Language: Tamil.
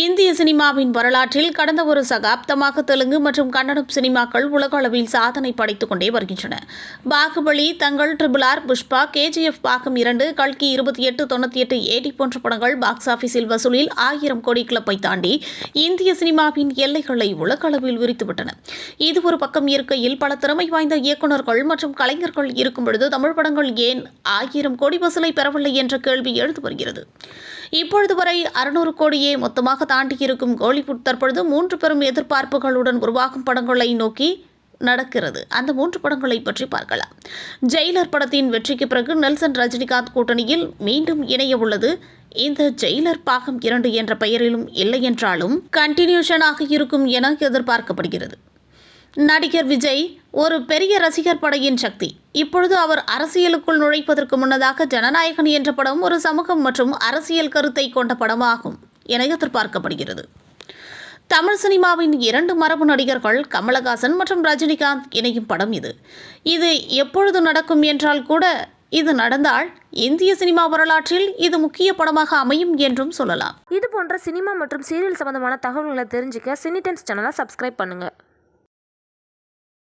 இந்திய சினிமாவின் வரலாற்றில் கடந்த ஒரு சகாப்தமாக தெலுங்கு மற்றும் கன்னடம் சினிமாக்கள் உலக அளவில் சாதனை படைத்துக் கொண்டே வருகின்றன. பாகுபலி தங்கள் ட்ரிபிள் ஆர் புஷ்பா கேஜிஎஃப் பாகம் இரண்டு கல்கி இருபத்தி எட்டு தொண்ணூற்றி எட்டு ஏடி போன்ற படங்கள் பாக்ஸ் ஆபீஸில் வசூலில் ஆயிரம் கோடி கிளப்பை தாண்டி இந்திய சினிமாவின் எல்லைகளை உலக அளவில் விரித்துவிட்டன. இது ஒரு பக்கம் இருக்கையில் பல திறமை வாய்ந்த இயக்குநர்கள் மற்றும் கலைஞர்கள் இருக்கும் பொழுது தமிழ் படங்கள் ஏன் ஆயிரம் கோடி வசூலை பெறவில்லை என்ற கேள்வி எழுந்து வருகிறது. இப்பொழுது வரை அறுநூறு கோடியே மொத்தமாக தாண்டியிருக்கும் கோலிவுட் தற்பொழுது மூன்று பெரும் எதிர்பார்ப்புகளுடன் உருவாகும் படங்களை நோக்கி நடக்கிறது. அந்த மூன்று படங்களை பற்றி பார்க்கலாம். ஜெயிலர் படத்தின் வெற்றிக்கு பிறகு நெல்சன் ரஜினிகாந்த் கூட்டணியில் மீண்டும் இணைய உள்ளது. இந்த ஜெயிலர் பாகம் இரண்டு என்ற பெயரிலும் இல்லை என்றாலும் கண்டினியூஷனாக இருக்கும் என எதிர்பார்க்கப்படுகிறது. நடிகர் விஜய் ஒரு பெரிய ரசிகர் படையின் சக்தி. இப்பொழுது அவர் அரசியலுக்குள் நுழைப்பதற்கு முன்னதாக ஜனநாயகன் என்ற படம் ஒரு சமூகம் மற்றும் அரசியல் கருத்தை கொண்ட படமாகும் என எதிர்பார்க்கப்படுகிறது. தமிழ் சினிமாவின் இரண்டு மரபு நடிகர்கள் கமலஹாசன் மற்றும் ரஜினிகாந்த் இணையும் படம் இது. இது எப்பொழுது நடக்கும் என்றால் கூட இது நடந்தால் இந்திய சினிமா வரலாற்றில் இது முக்கிய படமாக அமையும் என்றும் சொல்லலாம். இது போன்ற சினிமா மற்றும் சீரியல் சம்பந்தமான தகவல்களை தெரிஞ்சுக்க சினி டைம்ஸ் சேனலை சப்ஸ்கிரைப் பண்ணுங்கள்